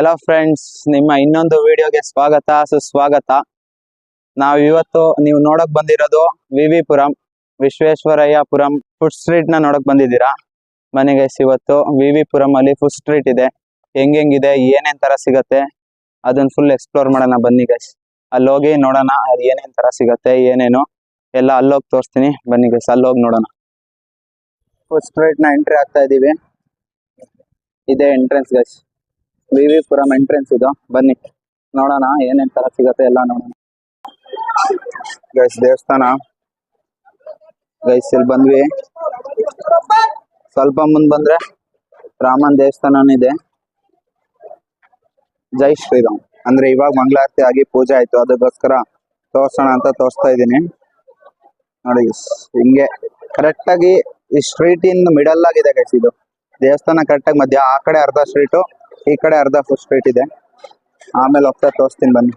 Hello friends ನಿಮ್ಮ ಇನ್ನೊಂದು ವಿಡಿಯೋಗೆ ಸ್ವಾಗತ, ಸುಸ್ವಾಗತ. ನಾವು ಇವತ್ತು ನೀವು ನೋಡಕ್ ಬಂದಿರೋದು V V Puram Visvesvaraya Puram food ಸ್ಟ್ರೀಟ್ನ ನೋಡಕ್ ಬಂದಿದ್ದೀರಾ? ಮನೆಗೆ ಇವತ್ತು ವಿ ವಿ ಪುರಂ ಅಲ್ಲಿ ಫುಡ್ ಸ್ಟ್ರೀಟ್ ಇದೆ. ಹೆಂಗೆಂಗಿದೆ, ಏನೇನ್ ತರ ಸಿಗತ್ತೆ? ಅದನ್ನ ಫುಲ್ ಎಕ್ಸ್ಪ್ಲೋರ್ ಮಾಡೋಣ ಬನ್ನಿ ಗೈಸ್ ಅಲ್ಲಿ ಹೋಗಿ ನೋಡೋಣ, ಅದು ಏನೇನ್ ತರ ಸಿಗತ್ತೆ, ಏನೇನು? ಎಲ್ಲ ಅಲ್ಲೋಗಿ ತೋರಿಸ್ತೀನಿ. ಬನ್ನಿ ಗೈಸ್ ಅಲ್ಲೋಗಿ ನೋಡೋಣ. ಫುಡ್ ಸ್ಟ್ರೀಟ್ನ ಎಂಟ್ರಿ ಆಗ್ತಾ ಇದೀವಿ. ಇದೆ entrance guys V V Puram entrance ಇದು. ಬನ್ನಿ. ನೋಡೋಣ ಏನೇನ್ ತರ ಸಿಗತ್ತೆ ಎಲ್ಲ ನೋಡೋಣ. ಗೈಸ್ ದೇವಸ್ಥಾನ. ಗೈಸ್ ಇಲ್ಲಿ ಬಂದ್ವಿ. ಸ್ವಲ್ಪ ಮುಂದ್ ಬಂದ್ರೆ ರಾಮನ್ ದೇವಸ್ಥಾನನೂ ಇದೆ. ಜೈ ಶ್ರೀರಾಮ್. ಅಂದ್ರೆ ಇವಾಗ ಮಂಗಳಾರತಿ ಆಗಿ ಪೂಜೆ ಆಯ್ತು. ಅದಕ್ಕೋಸ್ಕರ ತೋರ್ಸೋಣ ಅಂತ ತೋರಿಸ್ತಾ ಇದ್ದೀನಿ. ನೋಡಿ ಹಿಂಗೆ ಕರೆಕ್ಟ್ ಆಗಿ ಈ ಸ್ಟ್ರೀಟ್ ಇನ್ ಮಿಡಲ್ ಆಗಿದೆ ಗೈಸ್ ಇದು. ದೇವಸ್ಥಾನ ಕರೆಕ್ಟ್ ಆಗಿ ಮಧ್ಯ, ಆ ಕಡೆ ಅರ್ಧ ಸ್ಟ್ರೀಟು ಈ ಕಡೆ ಅರ್ಧ ಫುಲ್ ಸ್ಟ್ರೀಟ್ ಇದೆ ಆಮೇಲೆ ಹೋಗ್ತಾ ತೋರಿಸ್ತೀನಿ ಬನ್ನಿ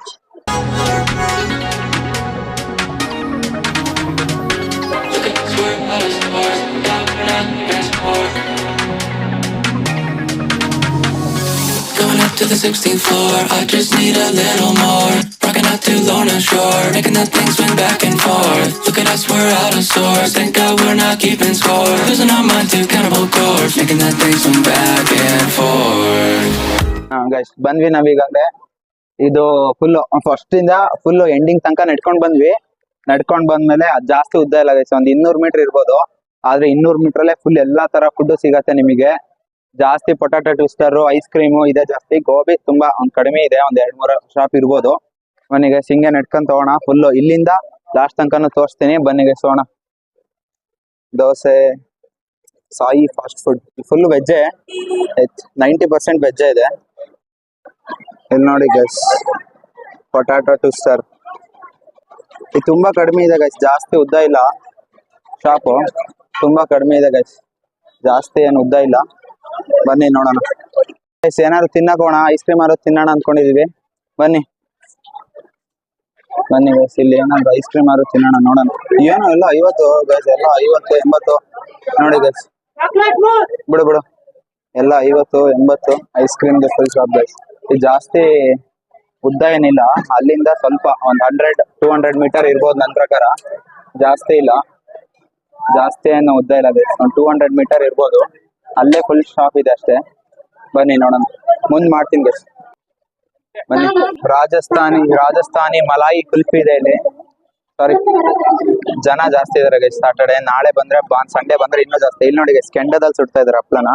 Going up to the 16th floor, I just need a little more. Rocking out to Lorna Shore, making that thing swing back and forth. Look at us, we're out of sorts. Thank God we're not keeping score. Losing our mind to cannibal chords, making that thing swing back and forth. Guys ಬಂದ್ವಿ ನಾವೀಗಾಗಲೇ ಇದು full first ಇಂದ full ending ತನಕ ನಡ್ಕೊಂಡ್ ಬಂದ್ವಿ. ನಡ್ಕೊಂಡ್ ಬಂದ್ಮೇಲೆ ಅದ್ ಜಾಸ್ತಿ ಉದ್ದ ಇಲ್ಲ ಗೈಸ್ ಒಂದ್ ಇನ್ನೂರ್ ಮೀಟರ್ ಇರ್ಬೋದು. ಆದ್ರೆ ಇನ್ನೂರ್ ಮೀಟರ್ ಅಲ್ಲೇ ಫುಲ್ ಎಲ್ಲಾ ತರ ಫುಡ್ ಸಿಗತ್ತೆ ನಿಮಗೆ. ಜಾಸ್ತಿ ಪೊಟಾಟೊ ಟ್ವಿಸ್ಟರ್ ಐಸ್ ಕ್ರೀಮು ಇದೆ ಜಾಸ್ತಿ. ಗೋಬಿ ತುಂಬಾ ಒಂದ್ ಕಡಿಮೆ ಇದೆ. ಒಂದ್ ಎರಡ್ ಮೂರು ಶಾಪ್ ಇರ್ಬೋದು. ಮನೆಗೆ ಹಿಂಗೆ ನಡ್ಕೊಂಡ್ ತಗೋಣ. ಫುಲ್ ಇಲ್ಲಿಂದ ಲಾಸ್ಟ್ ತನಕನು ತೋರಿಸ್ತೀನಿ. ಬನ್ನಿಗೆ ಸೋಣ dosa, Sai fast food full ವೆಜ್ಜೆ ninety percent ವೆಜ್ಜೆ ಇದೆ. ಇಲ್ಲಿ ನೋಡಿ ಗೈಸ್ ಪೊಟ್ಯಾಟೋ ಟ್ವಿಸ್ಟರ್ ಇದು ತುಂಬಾ ಕಡಿಮೆ ಇದೆ ಗೈಸ್ ಜಾಸ್ತಿ ಉದ್ದ ಇಲ್ಲ. ಶಾಪು ತುಂಬಾ ಕಡಿಮೆ ಇದೆ ಗೈಸ್ ಜಾಸ್ತಿ ಏನು ಉದ್ದ ಇಲ್ಲ. ಬನ್ನಿ ನೋಡೋಣ. ಗೈಸ್ ಏನಾದ್ರು ತಿನ್ನಕೋಣ ಐಸ್ ಕ್ರೀಮ್ ಆದ್ರೂ ತಿನ್ನೋಣ ಅನ್ಕೊಂಡಿದೀವಿ. ಬನ್ನಿ. ಬನ್ನಿ ಗೈಸ್ ಇಲ್ಲಿ ಏನಾದ್ರು ಐಸ್ ಕ್ರೀಮ್ ಆದ್ರೂ ತಿನ್ನೋಣ ನೋಡೋಣ. ಏನು ಇಲ್ಲ ಐವತ್ತು ಗೈಸ್ ಎಲ್ಲ ಐವತ್ತು ಎಂಬತ್ತು. ನೋಡಿ ಗೈಸ್ ಬಿಡು ಬಿಡು. ಎಲ್ಲ ಐವತ್ತು ಎಂಬತ್ತು ice cream full shop guys ಇದು ಜಾಸ್ತಿ ಉದ್ದ ಏನಿಲ್ಲ. ಅಲ್ಲಿಂದ ಸ್ವಲ್ಪ ಒಂದ್ ಹಂಡ್ರೆಡ್ ಟೂ ಹಂಡ್ರೆಡ್ ಮೀಟರ್ ಇರ್ಬೋದು ನನ್ನ ಪ್ರಕಾರ. ಜಾಸ್ತಿ ಇಲ್ಲ. ಜಾಸ್ತಿ ಏನು ಉದ್ದ ಇಲ್ಲ ಒಂದು ಟೂ ಹಂಡ್ರೆಡ್ ಮೀಟರ್ ಇರ್ಬೋದು. ಅಲ್ಲೇ ಫುಲ್ ಶಾಪ್ ಇದೆ ಅಷ್ಟೇ. ಬನ್ನಿ ನೋಡೋಣ. ಮುಂದ್ ಮಾಡ್ತೀನಿ ಗೈಸ್ ಬನ್ನಿ. ರಾಜಸ್ಥಾನಿ ರಾಜಸ್ಥಾನಿ ಮಲಾಯಿ ಕುಲ್ಫಿ ಇದೆ ಇಲ್ಲಿ. ಸಾರಿ ಜನ ಜಾಸ್ತಿ ಇದಾರೆ ಗೈಸ್ ಸಾಟರ್ಡೆ ನಾಳೆ ಬಂದ್ರೆ ಸಂಡೇ ಬಂದ್ರೆ ಇನ್ನೂ ಜಾಸ್ತಿ. ಇಲ್ಲಿ ನೋಡಿ ಗೈಸ್ ಕೆಂಡದಲ್ಲಿ ಸುಡ್ತಾ ಇದಾರೆ ಅಪ್ಲನ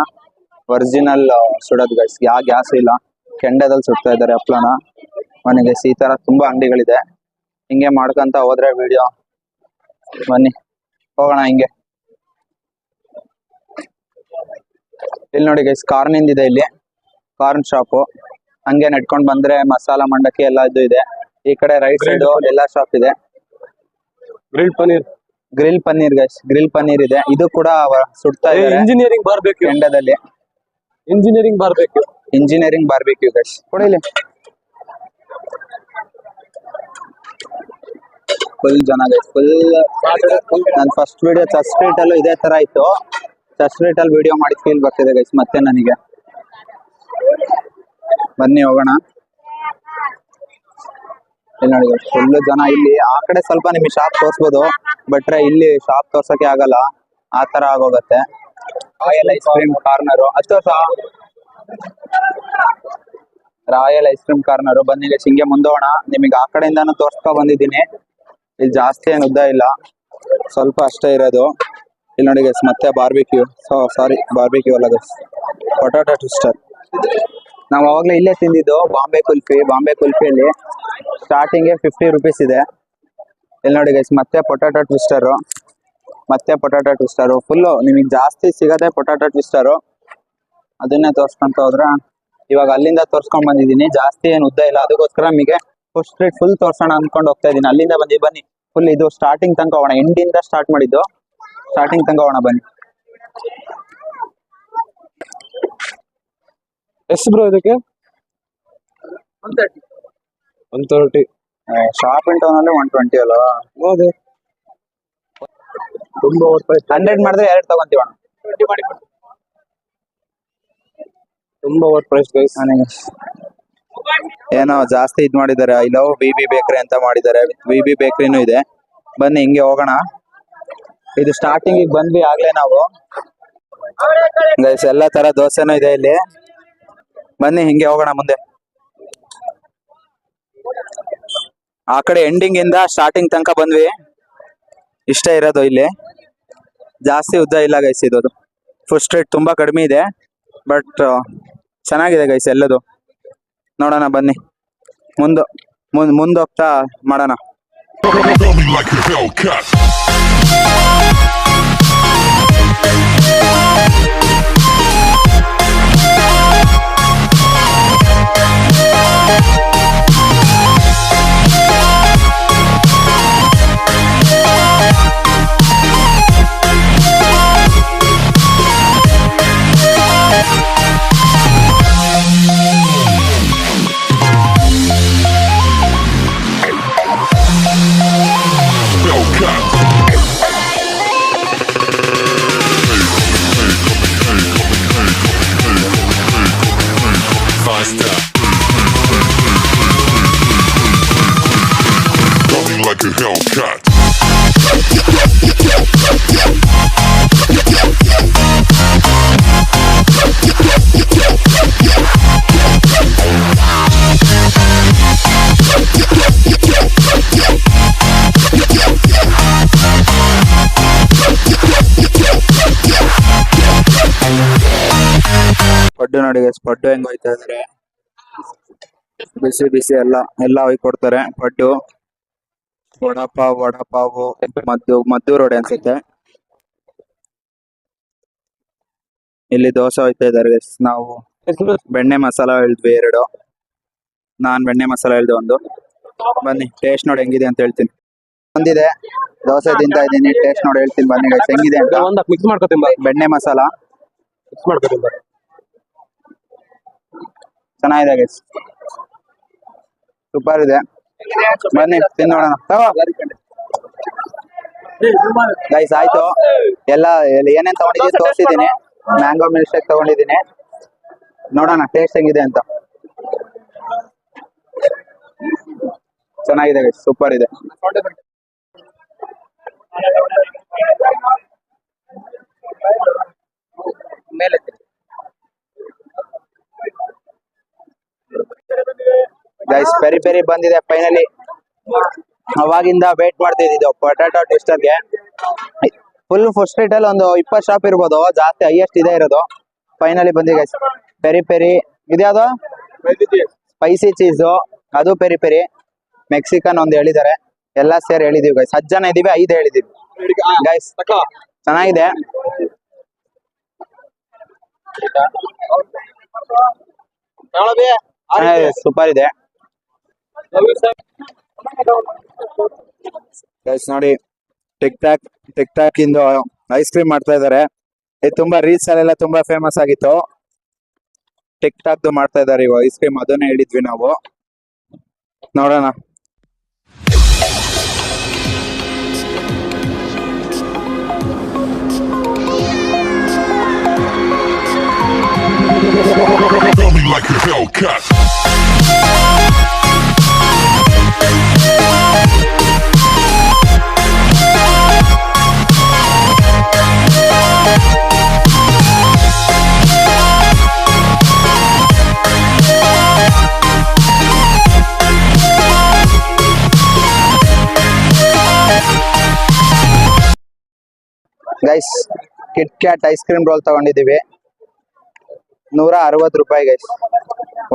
ಒರಿಜಿನಲ್ ಸುಡೋದು ಗೈಸ್ ಯಾವ ಗ್ಯಾಸ್ ಇಲ್ಲ. ಕೆಂಡದಲ್ಲಿ ಸುಡ್ತಾ ಇದ್ದಾರೆ ಹಪ್ಳನ ಮನೆಗೆ ಈ ತರ ತುಂಬಾ ಅಂಗಡಿಗಳಿದೆ. ಹಿಂಗೆ ಮಾಡ್ಕೊಂತ ಹೋದ್ರೆ ವಿಡಿಯೋ ಬನ್ನಿ ಹೋಗೋಣ ಹಿಂಗೆ. ಇಲ್ಲಿ ನೋಡಿ ಗೈಸ್ ಕಾರ್ನಿಂದ ಇದೆ ಇಲ್ಲಿ. ಕಾರ್ನ್ ಶಾಪು ಹಂಗೆ ನಡ್ಕೊಂಡ್ ಬಂದ್ರೆ ಮಸಾಲ ಮಂಡಕ್ಕಿ ಎಲ್ಲ ಇದು ಇದೆ. ಈ ಕಡೆ ರೈಟ್ ಸೈಡ್ ಎಲ್ಲಾ ಶಾಪ್ ಇದೆ. Grill paneer grill paneer guys grill paneer ಇದೆ. ಇದು ಕೂಡ ಸುಡ್ತಾ ಇದೆ ಇಂಜಿನಿಯರಿಂಗ್ ಬರ್ಬೇಕು. ಕೆಂಡದಲ್ಲಿ. ಇಂಜಿನಿಯರಿಂಗ್ ಬಾರ್ಬೇಕು. ಇಂಜಿನಿಯರಿಂಗ್ ಬಾರ್ಬಿಕ್ಯೂ ಗೈಸ್ ಕೊಡಿಲಿ. ಫುಲ್ ಜನ ಗೈಸ್ ಫುಲ್ ನನ್ ಫಸ್ಟ್ ವಿಡಿಯೋ ಚರ್ಚ್ ಸ್ಟ್ರೀಟ್ ಅಲ್ಲೂ ಇದೇ ತರ ಇತ್ತು. ಚರ್ಚ್ ಸ್ಟ್ರೀಟ್ ಅಲ್ಲಿ ವಿಡಿಯೋ ಮಾಡಿ ಫೀಲ್ ಬರ್ತಿದೆ ಗೈಸ್ ಮತ್ತೆ ನನಗೆ. ಬನ್ನಿ ಹೋಗೋಣ. ಇಲ್ಲಿ ನೋಡಿ ಫುಲ್ ಜನ ಇಲ್ಲಿ. ಆ ಕಡೆ ಸ್ವಲ್ಪ ನಿಮಗೆ ಶಾಪ್ ತೋರಿಸ್ಬೋದು ಬಟ್ರೆ ಇಲ್ಲಿ ಶಾಪ್ ತೋರ್ಸಕ್ಕೆ ಆಗಲ್ಲ. ಆ ತರ ಆಗೋಗತ್ತೆ. ಐಸ್ ಕ್ರೀಮ್ ಕಾರ್ನರ್ ಹತ್ತು ರಾಯಲ್ ಐಸ್ ಕ್ರೀಮ್ ಕಾರ್ನರ್. ಸಿಂಗೆ ಹಿಂಗೆ ಮುಂದೋಣ. ನಿಮಗೆ ಆ ಕಡೆಯಿಂದಾನು ತೋರ್ಸ್ಕೊ ಬಂದಿದ್ದೀನಿ. ಇಲ್ಲಿ ಜಾಸ್ತಿ ಏನು ಉದ್ದ ಇಲ್ಲ. ಸ್ವಲ್ಪ ಅಷ್ಟೇ ಇರೋದು. ಇಲ್ಲಿ ನೋಡಿ ಗೈಸ್ ಮತ್ತೆ ಬಾರ್ಬಿಕ್ಯೂ ಸೊ ಸಾರಿ ಬಾರ್ಬಿಕ್ಯೂ ಅಲ್ಲ ಗೈಸ್ ಪೊಟಾಟೊ ಟ್ವಿಸ್ಟರ್ ನಾವು ಅವಾಗಲೇ ಇಲ್ಲೇ ತಿಂದಿದ್ದು, ಬಾಂಬೆ ಕುಲ್ಫಿ. ಬಾಂಬೆ ಕುಲ್ಫಿಯಲ್ಲಿ ಸ್ಟಾರ್ಟಿಂಗೇ ಫಿಫ್ಟಿ ರುಪೀಸ್ ಇದೆ. ಇಲ್ಲಿ ನೋಡಿ ಗೈಸ್ ಮತ್ತೆ ಪೊಟಾಟೊ ಟ್ವಿಸ್ಟರು ಮತ್ತೆ ಪೊಟಾಟೊ ಟ್ವಿಸ್ಟರು ಫುಲ್ಲು ನಿಮಗೆ ಜಾಸ್ತಿ ಸಿಗೋದೇ ಪೊಟಾಟೊ ಟ್ವಿಸ್ಟರು ಅದನ್ನೇ ತೋರ್ಸ್ಕೊಂತ ಹೋದ್ರ. ಇವಾಗ ಅಲ್ಲಿಂದ ತೋರ್ಸ್ಕೊಂಡ್ ಬಂದಿದ್ದೀನಿ. ಜಾಸ್ತಿ ಏನು ಉದ್ದ ಇಲ್ಲ. ಅದಕ್ಕೋಸ್ಕರ ನಿಮಗೆ ಫಸ್ಟ್ ಸ್ಟ್ರೀಟ್ ಫುಲ್ ತೋರ್ಸೋಣ ಅನ್ಕೊಂಡು ಹೋಗ್ತಾ ಇದೀನಿ. ಅಲ್ಲಿಂದ ಬಂದಿ ಬನ್ನಿ. ಫುಲ್ ಇದು ಸ್ಟಾರ್ಟಿಂಗ್ ತನಕ ಹೋಗೋಣ. ಎಂಡಿಂದ ಸ್ಟಾರ್ಟ್ ಮಾಡಿದ್ದು. ಸ್ಟಾರ್ಟಿಂಗ್ ತನಕ ಹೋಗೋಣ ಬನ್ನಿ. ಎಷ್ಟು ಬ್ರೋ ಇದಕ್ಕೆ? One thirty shop in town ಅಲ್ಲಿ ಒನ್ ಟ್ವೆಂಟಿ ಅಲ್ಲ ಹೌದು. ತುಂಬಾ ಹಂಡ್ರೆಡ್ ಮಾಡಿದ್ರೆ ಎರಡು ತಗೊಂತೀವಣ್ಣ ತುಂಬಾ ಓವರ್ ಪ್ರೈಸ್ ಗೈಸ್ ಏನೋ ಜಾಸ್ತಿ ಇದ್ ಮಾಡಿದ್ದಾರೆ. ಐ ಲವ್ ಬಿ ಬಿ ಬೇಕ್ರಿ ಅಂತ ಮಾಡಿದ್ದಾರೆ. ಬಿ ಬಿ ಬೇಕ್ರಿನೂ ಇದೆ. ಬನ್ನಿ, ಹಿಂಗೆ ಹೋಗೋಣ. ಇದು ಸ್ಟಾರ್ಟಿಂಗ್ ಬಂದ್ವಿ ಆಗ್ಲೇ ನಾವು. ಗೈಸ್ ಎಲ್ಲ ತರ ದೋಸೆನೂ ಇದೆ ಇಲ್ಲಿ. ಬನ್ನಿ, ಹಿಂಗೆ ಹೋಗೋಣ ಮುಂದೆ. ಆ ಕಡೆ ಎಂಡಿಂಗ್ ಇಂದ ಸ್ಟಾರ್ಟಿಂಗ್ ತನಕ ಬಂದ್ವಿ. ಇಷ್ಟೇ ಇರೋದು ಇಲ್ಲಿ. ಜಾಸ್ತಿ ಉದ್ದ ಇಲ್ಲ ಗೈಸ್ ಇದು. ಫುಡ್ ಸ್ಟ್ರೀಟ್ ತುಂಬಾ ಕಡಿಮೆ ಇದೆ. ಬಟ್ ಚೆನ್ನಾಗಿದೆ ಗೈಸ್ ಎಲ್ಲದು. ನೋಡೋಣ ಬನ್ನಿ. ಮುಂದೆ ಮುಂದ್ ಮುಂದೆ ಹೋಗ್ತಾ ಮಾಡೋಣ. ನೋಡಿ ಪಡ್ಡು ಹೆಂಗ್ ಹೋಯ್ತಾ ಇದಾರೆ? ಬಿಸಿ ಬಿಸಿ ಎಲ್ಲ ಎಲ್ಲ ಕೊಡ್ತಾರೆ ಪಡ್ಡು. ವಡಪಾವ್ ವಡಪಾವು ಮದ್ದು ಮದ್ದು ರೋಡ್ ಅನ್ಸುತ್ತೆ. ಇಲ್ಲಿ ದೋಸೆ ಹೋಯ್ತಾ ಇದಾರೆ ನಾವು ಬೆಣ್ಣೆ ಮಸಾಲ ಹೇಳಿದ್ವಿ ಎರಡು. ನಾನ್ ಬೆಣ್ಣೆ ಮಸಾಲ ಹೇಳ್ದೆ ಒಂದು. ಬನ್ನಿ ಟೇಸ್ಟ್ ನೋಡಿ ಹೆಂಗಿದೆ ಅಂತ ಹೇಳ್ತೀನಿ. ಬಂದಿದೆ ದೋಸೆ ತಿಂತಾ ಇದ್ದೀನಿ ಟೇಸ್ಟ್ ನೋಡಿ ಹೇಳ್ತೀನಿ ಬನ್ನಿ ಹೆಂಗಿದೆ ಅಂತ? ಮಿಕ್ಸ್ ಮಾಡ್ಕೊತೀನಿ ಬೆಣ್ಣೆ ಮಸಾಲ. ಮಿಕ್ಸ್ ಮಾಡ್ಕೊತೀನಿ ಚೆನ್ನಾಗಿದೆ ಗೈಸ್ ಸೂಪರ್ ಇದೆ. ಬನ್ನಿ, ತಿನ್ನೋಣ. ಗೈಸ್ ಆಯ್ತು. ಎಲ್ಲ ಏನೇನ್ ತಗೊಂಡಿದ್ದೀನಿ ತೋರಿಸಿದ್ದೀನಿ. ಮ್ಯಾಂಗೋ ಮಿಲ್ಕ್ ಶೇಕ್ ತಗೊಂಡಿದ್ದೀನಿ. ನೋಡೋಣ ಟೇಸ್ಟ್ ಹೆಂಗಿದೆ ಅಂತ. ಚೆನ್ನಾಗಿದೆ ಗೈಸ್ ಸೂಪರ್ ಇದೆ. ಗೈಸ್ ಪೆರಿ ಪೆರಿ ಬಂದಿದೆ ಫೈನಲಿ ಅವಾಗಿಂದ ವೇಟ್ ಮಾಡ್ತಿದ್ದು ಪೊಟ್ಯಾಟೊ ಟೆಸ್ಟರ್ಗೆ ಫುಲ್ ಫುಡ್ ಸ್ಟ್ರೀಟ್ ಅಲ್ಲಿ ಒಂದು ಇಪ್ಪತ್ತು ಶಾಪ್ ಇರ್ಬೋದು ಜಾಸ್ತಿ ಹೈಯೆಸ್ಟ್ ಇದೆ ಇರೋದು. ಫೈನಲಿ ಬಂದಿ ಗೈಸ್ ಪೆರಿ ಪೆರಿ ಇದ್ಯಾವ್ದು ಸ್ಪೈಸಿ ಚೀಸು ಅದು ಪೆರಿ ಪೆರಿ ಮೆಕ್ಸಿಕನ್ ಒಂದು ಹೇಳಿದ್ದಾರೆ. ಎಲ್ಲ ಸೇರಿ ಹೇಳಿದೀವಿ ಗೈಸ್ ಹತ್ತು ಜನ ಇದೀವಿ ಐದು ಹೇಳಿದೀವಿ. ಗೈಸ್ ಚೆನ್ನಾಗಿದೆ. ಸೂಪರ್ ಇದೆ. ಗೈಸ್ ನೋಡಿ ಟಿಕ್ ಟಾಕ್ ಟಿಕ್ ಟಾಕ್ ಇಂದು ಐಸ್ ಕ್ರೀಮ್ ಮಾಡ್ತಾ ಇದಾರೆ ಇದು ತುಂಬಾ ರೀಲ್ಸ್ ಅಲ್ಲೆಲ್ಲ ತುಂಬಾ ಫೇಮಸ್ ಆಗಿತ್ತು. ಟಿಕ್ ಟಾಕ್ ಮಾಡ್ತಾ ಇದಾರೆ ಇವಾಗ ಐಸ್ ಕ್ರೀಮ್ ಅದನ್ನೇ ಹೇಳಿದ್ವಿ ನಾವು. ನೋಡೋಣ. Like a Hellcat. Guys KitKat ice cream roll ತಗೊಂಡಿದೀವಿ ನೂರ ಅರವತ್ತು ರೂಪಾಯಿ guys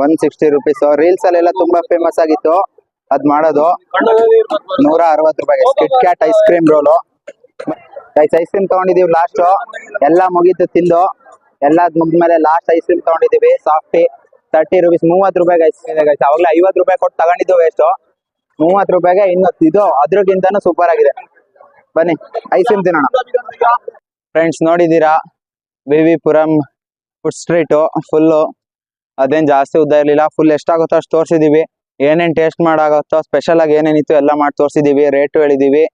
one sixty rupees reels ಅಲ್ಲೆಲ್ಲ ತುಂಬಾ ಫೇಮಸ್ ಆಗಿತ್ತು. ಅದ್ ಮಾಡೋದು ನೂರ ಅರವತ್ ರೂಪಾಯಿ KitKat ice cream roll ice ice cream ತಗೊಂಡಿದೀವಿ last ಎಲ್ಲ ಮುಗೀತು ತಿಂದು. ಎಲ್ಲ ಮುಗಿದ್ಮೇಲೆ ಲಾಸ್ಟ್ ಐಸ್ ಕ್ರೀಮ್ ತಗೊಂಡಿದೀವಿ ಸಾಫ್ಟಿ ತರ್ಟಿ ರುಪೀಸ್ ಮೂವತ್ತು ರೂಪಾಯಿ ಕ್ರೀಮ್ ಗೈಸ್ ಅವಾಗಲೇ ಐವತ್ತು ರೂಪಾಯಿ ಕೊಟ್ಟು ತಗೊಂಡಿದ್ದು ವೇಸ್ಟ್ ಮೂವತ್ ರೂಪಾಯಿಗೆ ಇನ್ನು ಇದು ಅದ್ರಗಿಂತನೂ ಸೂಪರ್ ಆಗಿದೆ. ಬನ್ನಿ ಐಸ್ ಕ್ರೀಮ್ ತಿನ್ನೋಣ. Friends ನೋಡಿದೀರಾ V V Puram food street full ಅದೇನು ಜಾಸ್ತಿ ಉದ್ದ ಇರಲಿಲ್ಲ. ಫುಲ್ ಎಷ್ಟಾಗುತ್ತೋ ಅಷ್ಟು ತೋರಿಸಿದೀವಿ ಏನೇನ್ ಟೇಸ್ಟ್ ಮಾಡಾಗುತ್ತೋ ಸ್ಪೆಷಲ್ ಆಗಿ ಏನೇನಿತ್ತು ಎಲ್ಲ ಮಾಡಿ ತೋರಿಸಿದೀವಿ ರೇಟು ಹೇಳಿದೀವಿ,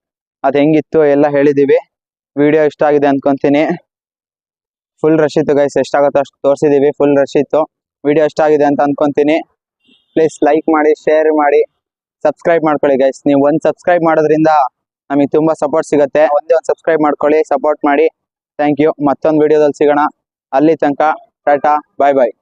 ಅದ್ ಹೆಂಗಿತ್ತು ಎಲ್ಲ ಹೇಳಿದೀವಿ. ವಿಡಿಯೋ ಇಷ್ಟ ಆಗಿದೆ ಅನ್ಕೊಂತೀನಿ. ಫುಲ್ ರಶ್ ಇತ್ತು ಗೈಸ್ ಎಷ್ಟಾಗುತ್ತೋ ಅಷ್ಟು ತೋರಿಸಿದೀವಿ ಫುಲ್ ರಶ್ ಇತ್ತು. ವಿಡಿಯೋ ಇಷ್ಟ ಆಗಿದೆ ಅಂತ ಅನ್ಕೊಂತೀನಿ. ಪ್ಲೀಸ್ ಲೈಕ್ ಮಾಡಿ ಶೇರ್ ಮಾಡಿ ಸಬ್ಸ್ಕ್ರೈಬ್ ಮಾಡ್ಕೊಳ್ಳಿ ಗೈಸ್ ನೀವು ಒಂದು ಸಬ್ಸ್ಕ್ರೈಬ್ ಮಾಡೋದ್ರಿಂದ ನಮಗೆ ತುಂಬಾ ಸಪೋರ್ಟ್ ಸಿಗುತ್ತೆ. ಒಂದೇ ಒಂದು ಸಬ್ಸ್ಕ್ರೈಬ್ ಮಾಡ್ಕೊಳ್ಳಿ ಸಪೋರ್ಟ್ ಮಾಡಿ. ಥ್ಯಾಂಕ್ ಯು ಮತ್ತೊಂದು ವಿಡಿಯೋದಲ್ಲಿ ಸಿಗೋಣ. ಅಲ್ಲಿ ತನಕ ಟಾಟಾ ಬಾಯ್ ಬಾಯ್